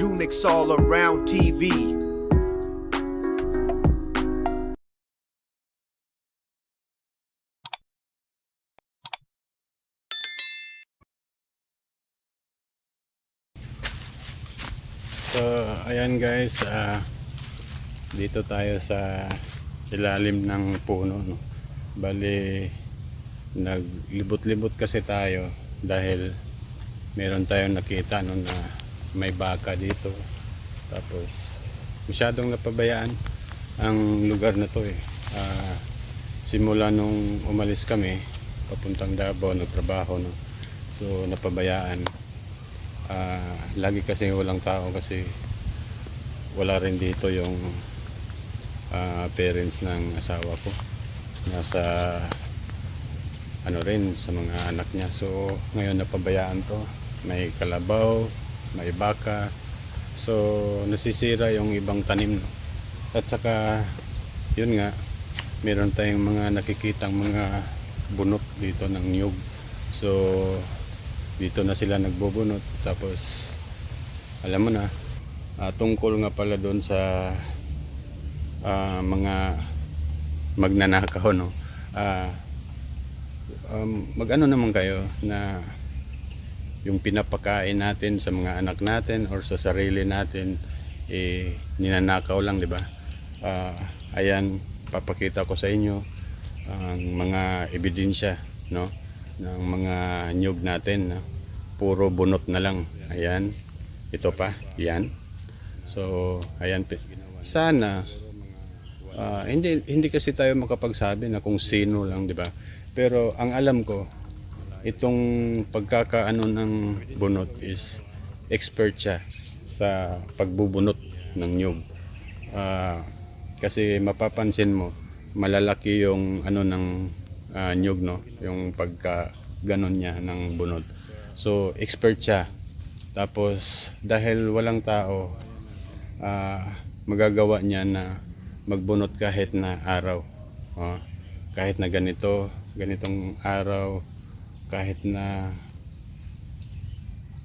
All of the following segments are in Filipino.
Unix All Around TV. So, ayan guys, ah, dito tayo sa ilalim ng puno. No? Bali, naglibot-libot kasi tayo dahil meron tayong nakita no, na may baka dito. Tapos, masyadong napabayaan ang lugar na to eh. Ah, simula nung umalis kami, papuntang Davao, nagtrabaho. No? So, napabayaan. Ah, lagi kasi walang tao kasi wala rin dito yung ah, parents ng asawa ko nasa ano rin sa mga anak niya so ngayon napabayaan to may kalabaw may baka. So nasisira yung ibang tanim. No? at saka yun nga meron tayong mga nakikitang mga bunot dito ng niyog. So dito na sila nagbubunot. Tapos alam mo na ah, tungkol nga pala doon sa ah, mga magnanakaw no? Ah, um, mag-ano naman kayo na yung pinapakain natin sa mga anak natin or sa sarili natin eh ninanakaw lang di ba? Ah, ayan papakita ko sa inyo ang mga ebidensya no? Ng mga nyug natin no? puro bunot na lang. Ayan ito pa yan. So ayan sana ah, hindi hindi kasi tayo makapagsabi na kung sino lang di ba? Pero ang alam ko itong pagkakaano ng bunot is expert siya sa pagbubunot ng nyug. Ah, kasi mapapansin mo malalaki yung ano ng ah, nyug no? Yung pagka ganon niya ng bunot. So expert siya. Tapos dahil walang tao ah, magagawa niya na magbunot kahit na araw. Oh, kahit na ganito ganitong araw kahit na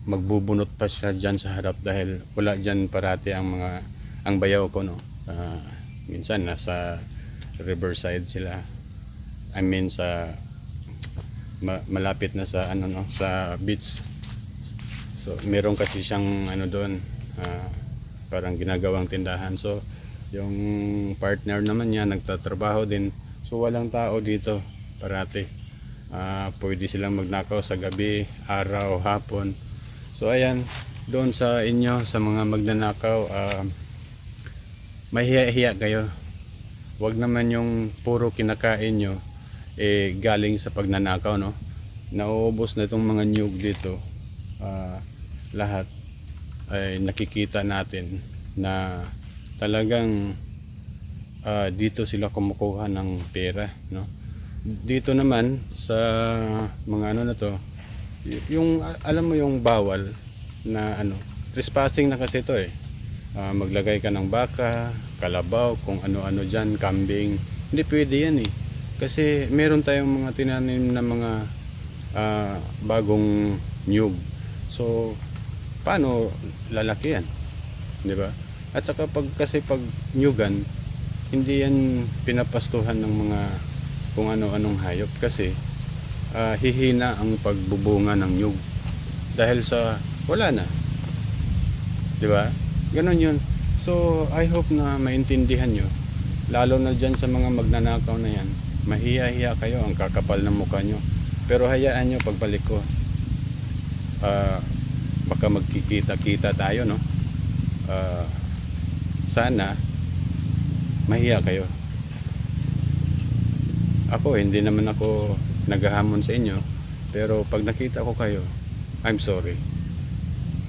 magbubunot pa siya dyan sa harap dahil wala dyan parati ang mga ang bayaw ko no? Ah, minsan nasa riverside sila. I mean sa ma- malapit na sa ano no? Sa beach. So meron kasi siyang ano doon ah, parang ginagawang tindahan. So yung partner naman niya nagtatrabaho din. So walang tao dito parati Ah, pwede silang magnakaw sa gabi araw hapon. So ayan doon sa inyo sa mga magnanakaw ah, mahiya-hiya kayo. Wag naman yung puro kinakain nyo eh galing sa pagnanakaw no? Nauubos na itong mga nyug dito ah, lahat ay nakikita natin na talagang ah, dito sila kumukuha ng pera no dito naman sa mga ano na to yung alam mo yung bawal na ano trespassing na kasi to eh Ah, maglagay ka ng baka, kalabaw, kung ano-ano dyan, kambing. Hindi pwede yan eh. Kasi meron tayong mga tinanim na mga ah, bagong nyug. So, paano lalaki yan? Di ba? At saka pag, kasi pag nyugan, hindi yan pinapastuhan ng mga kung ano-anong hayop kasi ah, hihina ang pagbubunga ng nyug. Dahil sa wala na. Di ba? Ganon yun. So, I hope na maintindihan nyo. Lalo na dyan sa mga magnanakaw na yan. Mahiya-hiya kayo ang kakapal ng mukha nyo. Pero hayaan nyo pagbalik ko. Ah, baka magkikita-kita tayo, no? Ah, sana mahiya kayo. Ako, hindi naman ako naghahamon sa inyo. Pero pag nakita ko kayo, I'm sorry.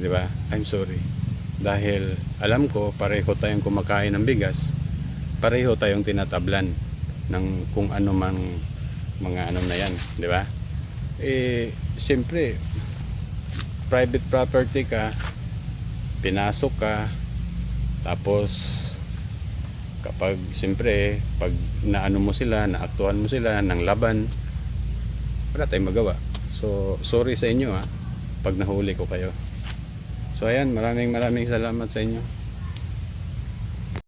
Di ba? I'm sorry dahil alam ko pareho tayong kumakain ng bigas pareho tayong tinatablan ng kung ano mang mga ano na yan di ba eh siyempre private property ka pinasok ka tapos kapag siyempre pag naano mo sila naaktuhan mo sila ng laban wala tayong magawa so sorry sa inyo ha pag nahuli ko kayo So ayan, maraming maraming salamat sa inyo.